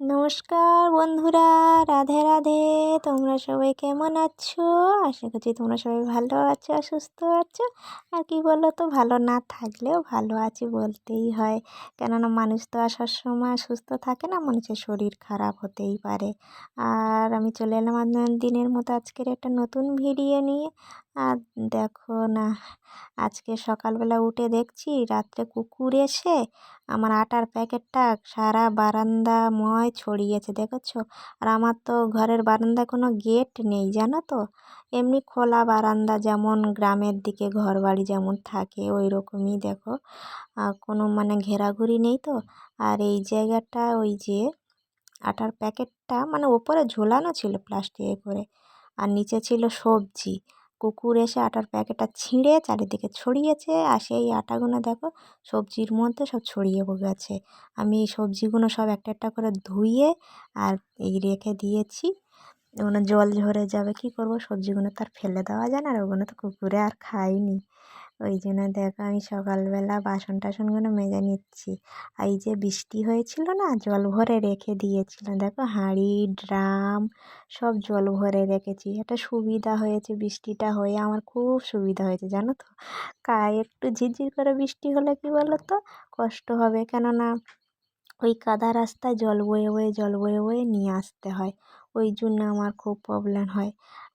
নমস্কার বন্ধুরা, রাধে রাধে। তোমরা সবাই কেমন আছো? আশা করছি তোমরা সবাই ভালো আছো আর সুস্থ আছো। আর কি বলো তো, ভালো না থাকলেও ভালো আছি বলতেই হয়। কেননা মানুষ তো আর সবসময় সুস্থ থাকে না মানুষের শরীর খারাপ হতেই পারে। আর আমি চলে এলাম দিনের মতো আজকের একটা নতুন ভিডিও নিয়ে। আর দেখো না, আজকে সকালবেলা উঠে দেখছি রাত্রে কুকুর এসে আমার আটার প্যাকেটটা সারা বারান্দাময় ছড়িয়েছে, দেখেছ? আর আমার তো ঘরের বারান্দায় কোনো গেট নেই, জানো তো? এমনি খোলা বারান্দা যেমন গ্রামের দিকে ঘর বাড়ি যেমন থাকে ওই রকমই দেখো কোনো মানে ঘেরাঘুরি নেই তো? আর এই জায়গাটা ওই যে আটার প্যাকেটটা মানে ওপরে ঝোলানো ছিল প্লাস্টিকে করে, আর নিচে ছিল সবজি। কুকুর এসে আটার প্যাকেটটা ছিঁড়ে চারিদিকে ছড়িয়েছে আর সেই আটাগুলো দেখো সবজির মধ্যে সব ছড়িয়ে গেছে আমি এই সবজিগুলো সব একটা একটা করে ধুয়ে আর এই রেখে দিয়েছি। ওগুলো জল ঝরে যাবে, কি করব? সবজিগুলো তো আর ফেলে দেওয়া যায় না আর ওগুলো তো কুকুরে আর খাইনি ওই জন্য দেখো আমি সকালবেলা বাসন টাসনগুলো মেজে নিচ্ছি। আর এই যে বৃষ্টি হয়েছিল না, জল ভরে রেখে দিয়েছিলাম। দেখো হাঁড়ি, ড্রাম সব জল ভরে রেখেছি। একটা সুবিধা হয়েছে বৃষ্টিটা হয়ে, আমার খুব সুবিধা হয়েছে, জানো তো? কায় একটু ঝিরঝির করে বৃষ্টি হলে কী বলো তো কষ্ট হবে। কেননা ওই কাদা রাস্তায় জল বয়ে বয়ে, জল বয়ে বয়ে নিয়ে আসতে হয়। ওই জন্য আমার খুব প্রবলেম হয়।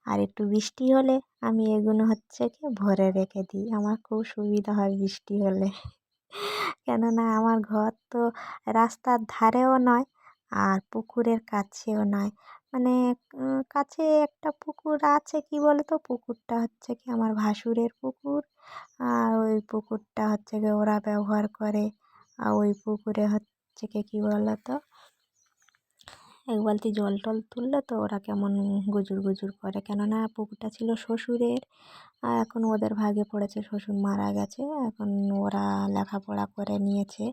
আর একটু বৃষ্টি হলে আমি এগুলো হচ্ছে কি ভরে রেখে দিই। আমার খুব সুবিধা হয় বৃষ্টি হলে। কেননা আমার ঘর তো রাস্তার ধারেও নয় আর পুকুরের কাছেও নয়। মানে কাছে একটা পুকুর আছে কি বলো তো পুকুরটা হচ্ছে কি আমার ভাসুরের পুকুর। আর ওই পুকুরটা হচ্ছে কি ওরা ব্যবহার করে। আর ওই পুকুরে হচ্ছে কি বলো তো এক বালতি জল টল তুললে তো ওরা কেমন গুজুর গুজুর করে। কেননা পুকুরটা ছিল শ্বশুরের, আর এখন ওদের ভাগে পড়েছে, শ্বশুর মারা গেছে। এখন ওরা লেখাপড়া করে নিয়েছে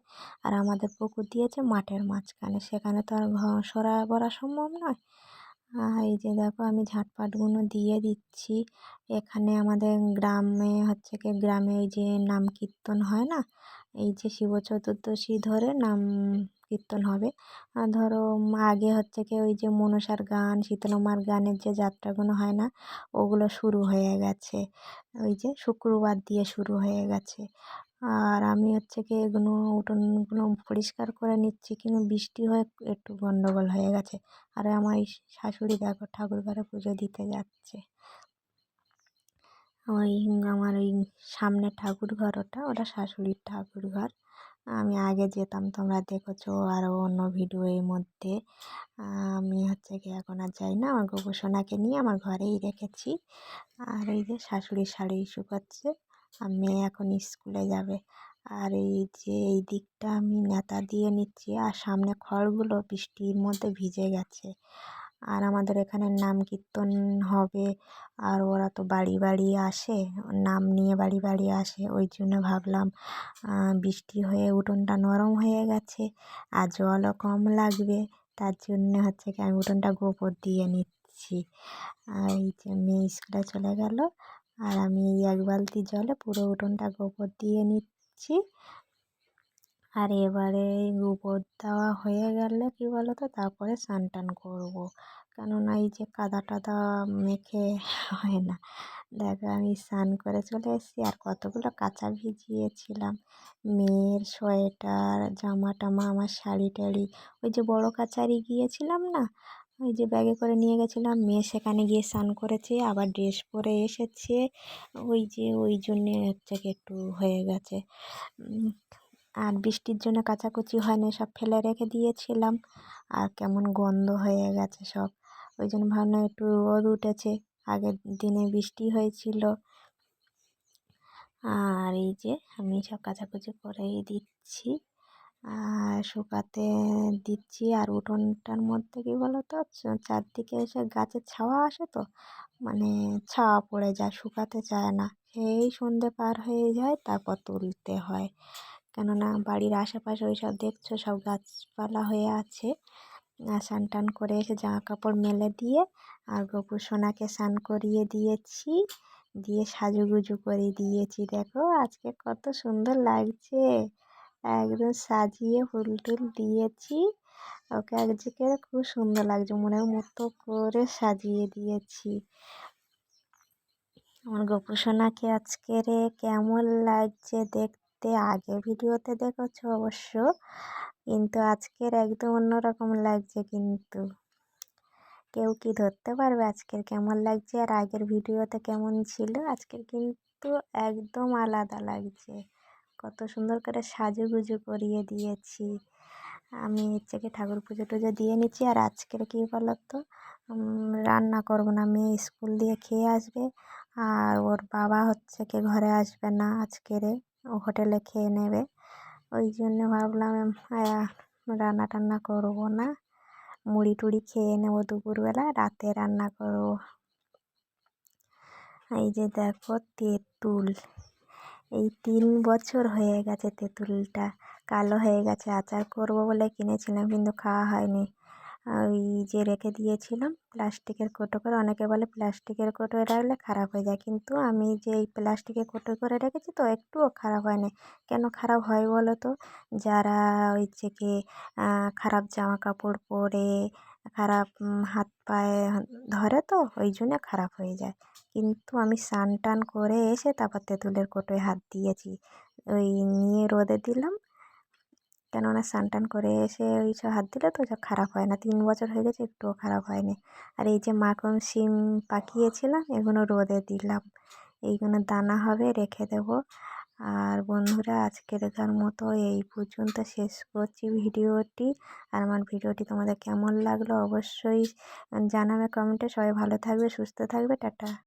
আর আমাদের পুকুর দিয়েছে মাঠের মাঝখানে। সেখানে তো আর সরা বরা সম্ভব নয়। এই যে দেখো আমি ঝাঁটপাটগুলো দিয়ে দিচ্ছি। এখানে আমাদের গ্রামে হচ্ছে কি, গ্রামে এই যে নাম কীর্তন হয় না? এই যে শিব চতুর্দশী ধরে নাম কীর্তন হবে। আর ধরো আগে হচ্ছে কি ওই যে মনসার গান শীতলমার গানের যে যাত্রাগুলো হয় না, ওগুলো শুরু হয়ে গেছে। ওই যে শুক্রবার দিয়ে শুরু হয়ে গেছে। আর আমি হচ্ছে কি এগুলো উঠোনগুলো পরিষ্কার করে নিচ্ছি, কিন্তু বৃষ্টি হয়ে একটু গন্ডগোল হয়ে গেছে। আর আমার শাশুড়ি দেখো ঠাকুর ঘরে পুজো দিতে যাচ্ছে। ওই আমার ওই সামনে ঠাকুর ঘর ওটা ওটা শাশুড়ির ঠাকুর ঘর। আমি আগে যেতাম, তোমরা দেখেছ আরও অন্য ভিডিওর মধ্যে। আমি হচ্ছে কি এখন আর যাই না, আমার গোপসোনাকে নিয়ে আমার ঘরেই রেখেছি। আর এই যে শাশুড়ির শাড়ি শুকাচ্ছে আর মেয়ে এখন স্কুলে যাবে। আর এই যে এই দিকটা আমি নেতা দিয়ে নিচ্ছি, আর সামনে খড়গুলো বৃষ্টির মধ্যে ভিজে গেছে। আর আমাদের এখানে নাম কীর্তন হবে। আর ওরা তো বাড়ি বাড়ি আসে, নাম নিয়ে বাড়ি বাড়ি আসে। ওই জন্য ভাবলাম বৃষ্টি হয়ে উঠোনটা নরম হয়ে গেছে আর জলও কম লাগবে। তার জন্য হচ্ছে কি আমি উঠোনটা গোবর দিয়ে নিচ্ছি। আর এই যে মেয়ে স্কুলে চলে গেল, আর আমি এই এক বালতি জলে পুরো উঠোনটা গোবর দিয়ে নিচ্ছি। আর এবারে গোবর দেওয়া হয়ে গেলে কী বলো তো তারপরে স্নান টান করব। কেননা এই যে কাদা টাদা মেখে হয় না। দেখো আমি স্নান করে চলে এসেছি আর কতগুলো কাঁচা ভিজিয়েছিলাম। মেয়ের সোয়েটার, জামা টামা, আমার শাড়ি টাড়ি। ওই যে বড় কাচারি গিয়েছিলাম না? ওই যে ব্যাগে করে নিয়ে গেছিলাম। মেয়ে সেখানে গিয়ে স্নান করেছে, আবার ড্রেস পরে এসেছে। ওই যে ওই জন্যে হচ্ছে একটু হয়ে গেছে। আর বৃষ্টির জন্য কাচাকুচি হয়নি সব ফেলে রেখে দিয়েছিলাম। আর কেমন গন্ধ হয়ে গেছে সব। ওই জন্য ভাবলাম একটু রোদ উঠেছে, আগের দিনে বৃষ্টি হয়েছিল। আর এই যে আমি সব কাচাকুচি করেই দিচ্ছি। আর শুকাতে দিচ্ছি, আর উঠোনটার মধ্যে কী বলো তো চারদিকে এসে গাছের ছাওয়া আসে তো মানে ছাওয়া পড়ে যায়, শুকাতে চায় না। সেই সন্ধে পার হয়ে যায়, তারপর তুলতে হয়। কেননা বাড়ির আশেপাশে ওই সব দেখছ, সব গাছপালা হয়ে আছে। স্নান টান করে এসে জামা কাপড় মেলে দিয়ে আর গোপু সোনাকে স্নান করিয়ে দিয়েছি। দিয়ে সাজুগুজু করে দিয়েছি। দেখো আজকে কত সুন্দর লাগছে। একদম সাজিয়ে ফুল টুল দিয়েছি। ওকে আজকে খুব সুন্দর লাগছে। মনের মতো করে সাজিয়ে দিয়েছি। আমার গোপু সোনাকে আজকে রে কেমন লাগছে দেখতে আগে ভিডিওতে দেখেছ অবশ্য। কিন্তু আজকের একদম অন্যরকম লাগছে কিন্তু। কেউ কি ধরতে পারবে আজকের কেমন লাগছে আর আগের ভিডিওতে কেমন ছিল? আজকের কিন্তু একদম আলাদা লাগছে। কত সুন্দর করে সাজুগুজু করিয়ে দিয়েছি। আমি হচ্ছে কি ঠাকুর পুজো টুজো দিয়ে নিচ্ছি আর আজকের কী বলো তো রান্না করব না। মেয়ে স্কুল দিয়ে খেয়ে আসবে আর ওর বাবা হচ্ছে কি ঘরে আসবে না আজকেরে। হোটেলে খেয়ে নেবে। ওই জন্য ভাবলাম রান্না টান্না করব না। মুড়ি টুড়ি খেয়ে নেব দুপুরবেলা, রাতে রান্না করব। এই যে দেখো, তেঁতুল। এই তিন বছর হয়ে গেছে তেঁতুলটা। কালো হয়ে গেছে, আচার করব বলে কিনেছিলাম, কিন্তু খাওয়া হয়নি। ওই যে রেখে দিয়েছিলাম প্লাস্টিকের কোটো করে। অনেকে বলে প্লাস্টিকের কোটোয় রাখলে খারাপ হয়ে যায়। কিন্তু আমি যে এই প্লাস্টিকের কোটো করে রেখেছি তো একটুও খারাপ হয়নি। কেন খারাপ হয় বলো তো? যারা ওই হচ্ছে কি খারাপ জামা কাপড় পরে, খারাপ হাত পায়ে ধরে তো ওই জন্য খারাপ হয়ে যায়। কিন্তু আমি স্নান টান করে এসে তারপর তেঁতুলের কোটোয় হাত দিয়েছি। ওই নিয়ে রোদে দিলাম। কেননা স্নান টান করে এসে ওই সব হাত দিলে তো সব খারাপ হয় না। তিন বছর হয়ে গেছে, একটুও খারাপ হয়নি। আর এই যে মাখন শিম পাকিয়েছিলাম এগুলো রোদে দিলাম। এইগুলো দানা হবে, রেখে দেবো। আর বন্ধুরা আজকেরকার মতো এই পর্যন্ত। শেষ করছি ভিডিওটি। আর আমার ভিডিওটি তোমাদের কেমন লাগল অবশ্যই জানাবে কমেন্টে। সবাই ভালো থাকবে, সুস্থ থাকবে। টাটা।